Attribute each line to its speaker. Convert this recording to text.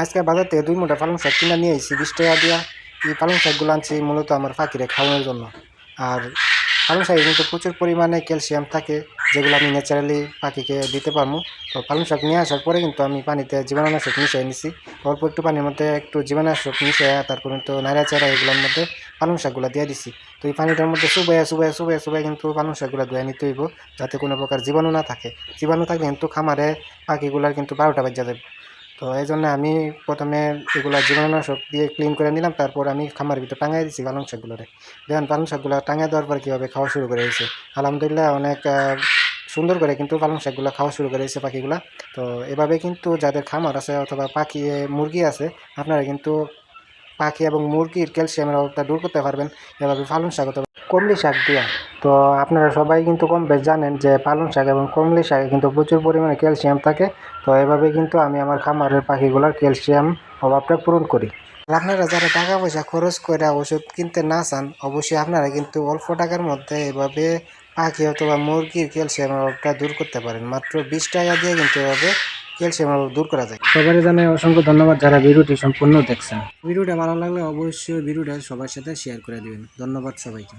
Speaker 1: আজকে বাজার থেকে দুই মোটা পালং শাক কিনে নিয়ে এসেছি, বিশ টাকা দিয়া। এই পালং শাকগুলো আনছি মূলত আমার পাখিরে খাওয়ানোর জন্য। আর পালং শাকে কিন্তু প্রচুর পরিমাণে ক্যালসিয়াম থাকে, যেগুলো আমি ন্যাচারালি পাখিকে দিতে পারব। তো পালং শাক নিয়ে আসার পরে কিন্তু আমি পানিতে জীবাণুনাশক মিশিয়ে নিছি। অল্প একটু পানির মধ্যে একটু জীবাণুনাশক মিশিয়ে তারপর কিন্তু নাড়াচাড়া এগুলোর মধ্যে পালং শাকগুলো দিয়ে দিছি। তো এই পানিটার মধ্যে সুবাইয়া সুবাইয়া সুবাইয়া সুবাই কিন্তু পালং শাকগুলো ধুয়ে নিতে হইব, যাতে কোনো প্রকার জীবাণু না থাকে। জীবাণু থাকলে কিন্তু খামারে পাখিগুলার কিন্তু বারোটা বাজা যাবে। তো এই জন্য আমি প্রথমে এগুলো জীবাণুনাশক দিয়ে ক্লিন করে নিলাম, তারপর আমি খামারের ভিতরে টাঙাই দিচ্ছি পালং শাকগুলোরে। দেখেন পালং শাকগুলো টাঙাই দেওয়ার পর কীভাবে খাওয়া শুরু করে দিয়েছে। আলহামদুলিল্লাহ অনেক সুন্দর করে কিন্তু পালং শাকগুলো খাওয়া শুরু করে দিয়েছে পাখিগুলা। তো এভাবে কিন্তু যাদের খামার আছে অথবা পাখি মুরগি আছে, আপনারা কিন্তু পাখি এবং মুরগির ক্যালসিয়ামের অভাবটা দূর করতে পারবেন। এভাবে পালং শাক অথবা কমলি শাক দিয়া। তো আপনারা সবাই কিন্তু কম বেশ জানেন যে পালং শাক এবং কমলি শাকে কিন্তু প্রচুর পরিমাণে ক্যালসিয়াম থাকে। তো এভাবে কিন্তু আমি আমার খামারের পাখিগুলোর ক্যালসিয়াম অভাবটা পূরণ করি। আপনারা যারা টাকা পয়সা খরচ করে ওষুধ কিনতে না চান, অবশ্যই আপনারা কিন্তু অল্প টাকার মধ্যে এভাবে পাখি অথবা মুরগির ক্যালসিয়াম অভাবটা দূর করতে পারেন। মাত্র বিশ টাকা দিয়ে কিন্তু এভাবে ক্যালসিয়াম অভাব দূর করা যায়। সবারই জানাই অসংখ্য ধন্যবাদ যারা ভিডিওটি সম্পূর্ণ দেখছেন। ভিডিওটা ভালো লাগলে অবশ্যই ভিডিওটা সবার সাথে শেয়ার করে দিবেন। ধন্যবাদ সবাইকে।